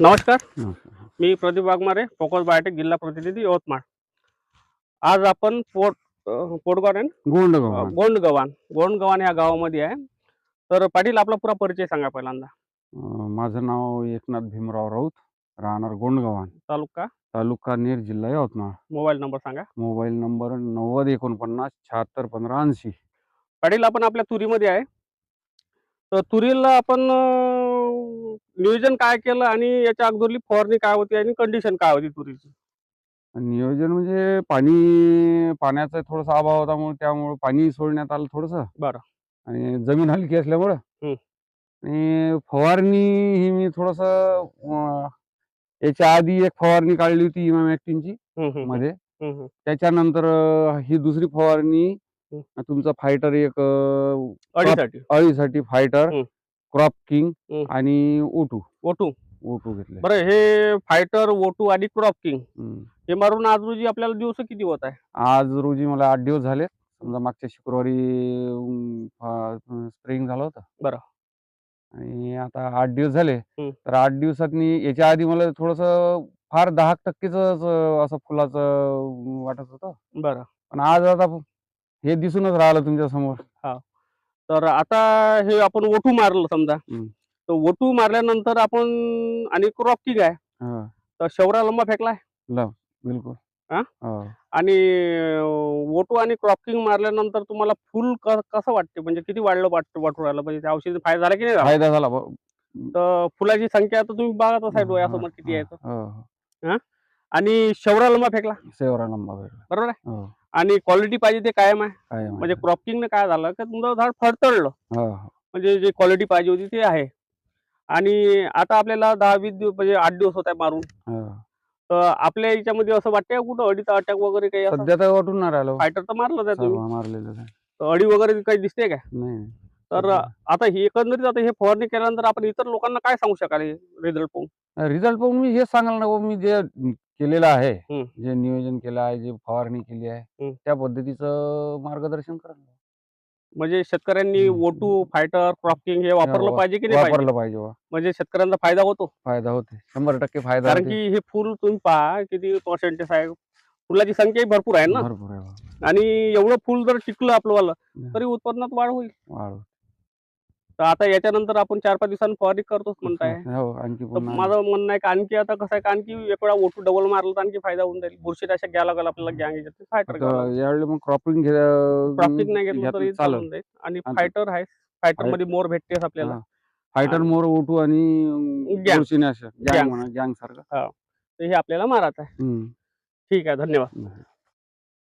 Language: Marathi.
नमस्कार. मी प्रदीप वाघमारे फोकस बायोटेक जिल्हा प्रतिनिधी यवतमाळ. आज आपण पोट पोटगाव आहे ना? गोंडगाव. अं, गोंडगव्हाण. गोंडगव्हाण ह्या गावामध्ये आहे. तर पाटील आपला पुरा परिचय सांगा पहिल्यांदा. माझं नाव एकनाथ भीमराव राऊत राहणार गोंडगावान तालुका? तालुका नेर जिल्हा यवतमाळ. मोबाईल नंबर सांगा. मोबाईल नंबर नव्वद एकोणपन्नास शहात्तर पंधरा ऐंशी पाटील आपण आपल्या तुरीमध्ये आहे. तर तुरीला आपण नियोजन काय केलं आणि याच्या अगोदरली फवारणी काय होती आणि कंडिशन काय होती तुरीची नियोजन म्हणजे पाणी पाण्याचा थोडासा अभाव होता म्हणून त्यामुळे पाणी सोडण्यात आलं थोडंसं बरं. आणि जमीन हलकी असल्यामुळं. आणि फवारणी ही मी थोडस याच्या आधी एक फवारणी काढली होती इमाम ऍक्टिनची हम्म, मध्ये. त्याच्यानंतर ही दुसरी फवारणी. तुमचा फायटर एक अळीसाठी फायटर. क्रॉप किंग हम्म. आणि ओटू ओटू ओटू घेतले बरं हे फायटर ओटू आणि क्रॉप किंग हम्म. हे मारून आज रोजी आपल्याला दिवस किती होत आहे? आज रोजी मला आठ दिवस झाले. समजा मागच्या शुक्रवारी स्प्रेइंग झालं होतं. बरं. आणि आता आठ दिवस झाले. हम्म. तर आठ दिवसात याच्या आधी मला थोडस फार दहा टक्केच असं फुलाचं वाटत होतं. बरं. पण आज आता हे दिसूनच राहिलं तुमच्यासमोर. तर आता हे आपण ओटू मारलं समजा. तर ओटू मारल्यानंतर आपण आणि क्रॉप किंग आहे. तर शेवरा लंबा फेकलाय. बिलकुल. हा? आणि ओटू आणि क्रॉपिंग मारल्यानंतर तुम्हाला फुल कसं वाटते? म्हणजे किती वाढलं वाटतं वाटू राहिलं? म्हणजे त्या औषधी फायदा झाला की नाही झाला? फायदा झाला. ब- तर फुलाची संख्या आता तुम्ही बघत असाल हा, डोळ्यासमोर किती आहे तर. हो, हो. आणि शेवरा लंबा फेकला. शेवरा लंबा भेटला बरोबर आहे? आणि क्वालिटी पाहिजे ते कायम आहे काय म्हणजे माहिती. क्रॉपिंगने काय झालं की तुमचं झाड फडतळलं हो, हो. म्हणजे जे क्वालिटी पाहिजे होती ते आहे आणि आता आपल्याला दहा वीस दिवस म्हणजे आठ दिवस होत आहे मारून हो. तर आपल्या याच्यामध्ये असं वाटतंय कुठं अडीचा अटॅक वगैरे काही सध्या तर वाटून नाही राहिलो फायटर तर मारलं त्या तुम्ही मारलेलं. तर अडी वगैरे काही दिसते का नाही तर. आता हे एकंदरीत आता हे फवारणी केल्यानंतर आपण इतर लोकांना काय सांगू शकाल रिझल्ट पाहून रिझल्ट पाहून मी हेच सांगाल ना मी जे केलेलं आहे हम्म. जे नियोजन केलं आहे जे फवारणी केली आहे हम्म. त्या पद्धतीचं मार्गदर्शन करा म्हणजे शेतकऱ्यांनी हम्म. ओटू फायटर क्रॉपिंग हे वापरलं वा- पाहिजे की नाही पाहिजे वापरलं पाहिजे. म्हणजे शेतकऱ्यांचा फायदा होतो फायदा होते शंभर टक्के फायदा कारण होते. की हे फुल तुम्ही पहा किती पर्सेंटेज आहे फुलाची संख्याही भरपूर आहे ना भरपूर आहे. आणि एवढं फुल जर टिकलं आपलं वाला. तरी उत्पन्नात वाढ होईल वाढ. तर आता याच्यानंतर आपण चार पाच दिवसांनी फवारणी करतोच म्हणताय. हो आणखी तर पुन्हा माझं म्हणणं आहे की आणखी आता कसं आहे का आणखी एक वेळा ओटू डबल मारलं तर आणखी फायदा होऊन जाईल. बुरशीनाशक घ्यायला लागेल आपल्याला गॅंग याच्यात फायटर आता यावेळी मग क्रॉपिंग क्रॉपिंग नाही घेतलं तरी चालून जाईल. आणि आणि- फायटर आहे. फायटर फाय- मध्ये मोर भेटतेस आपल्याला. हा. फायटर मोर ओटू आणि गॅंग. बुरशीनाशक गॅंग. गॅंग. म्हणा गॅंग सारखं. तर हे आपल्याला मारायचं आहे. हम्म. ठीक आहे धन्यवाद.